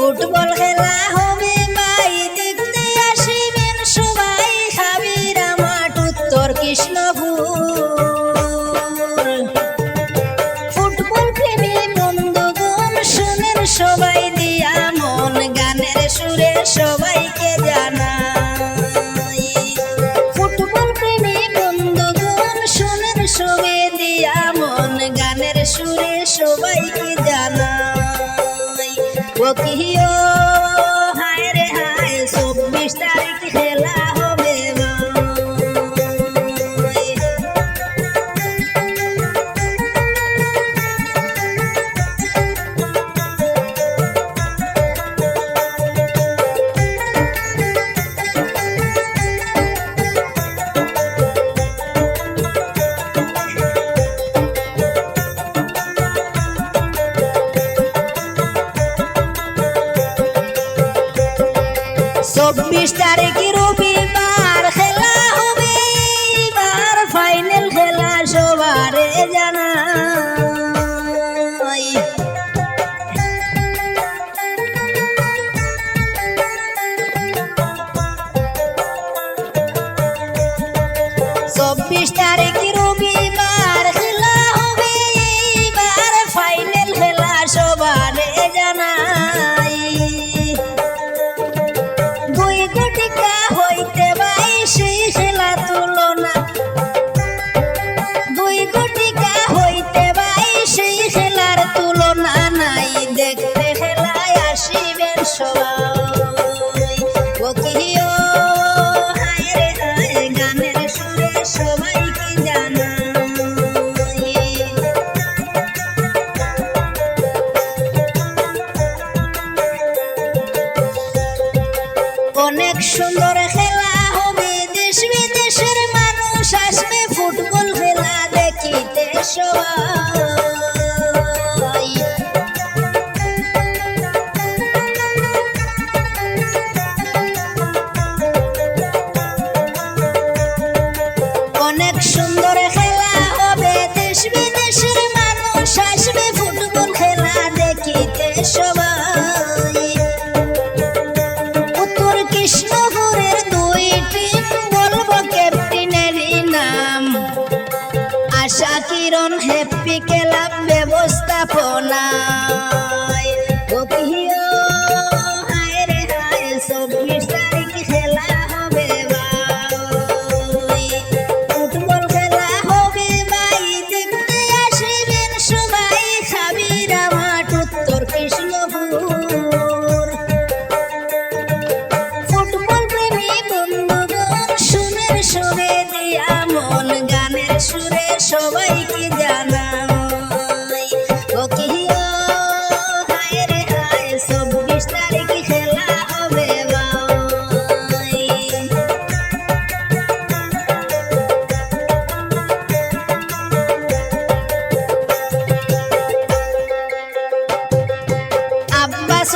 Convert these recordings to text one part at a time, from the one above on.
Football খেলা হবে, by দেখতে আসিবেন সবাই। খাবিরা মাঠ, উত্তর কৃষ্ণপুর ফুটবল প্রেমী বন্ধুগণ, শুনেন সবাই, দিয়া মন, গানের সুরে সবাইকে জানা ফুটবল প্রেমী বন্ধুগণ, শুনেন সবে দিয়া মন, গানের সুরে সবাইকে জানাই। ও চব্বিশ তারিখ রবিবার? খেলা হবে এবার। ফাইনাল খেলা সবারে জানা চব্বিশ கட்டிக்க অনেক সুন্দর কিরণ হ্যাপি ক্লাব ব্যবস্থাপনায়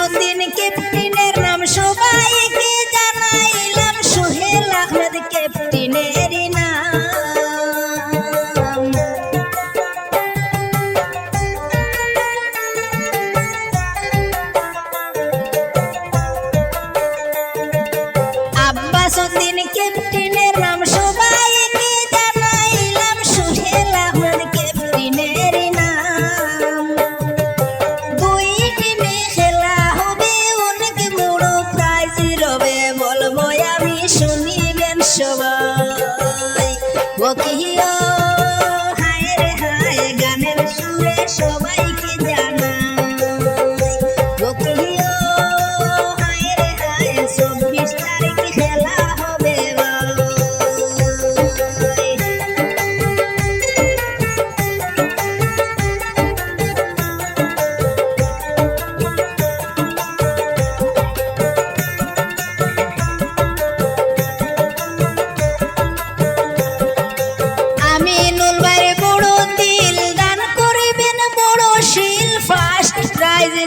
উদ্দিন ক্যাপ্টেনের নাম সবাইকে জানাইলাম সোহেল আহমেদ ক্যাপ্টেনের। আব্বাস দিন ক্যাপ্টেনের নাম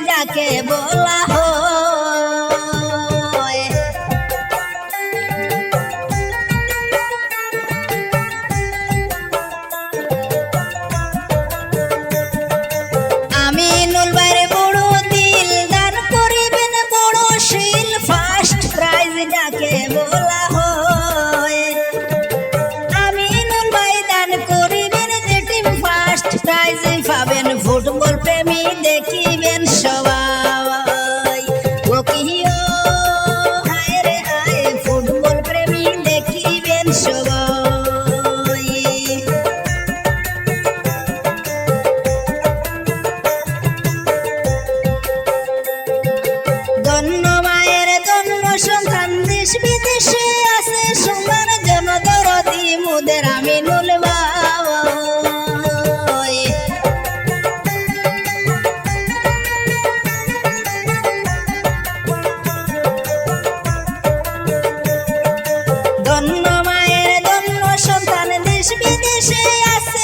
যাকে বলা হো করিবেন বড় শিল ফার্স্ট বলা আমি নুলবাই দান ফার্স্ট পাবেন। ফুটবল প্রেমী দেখি It's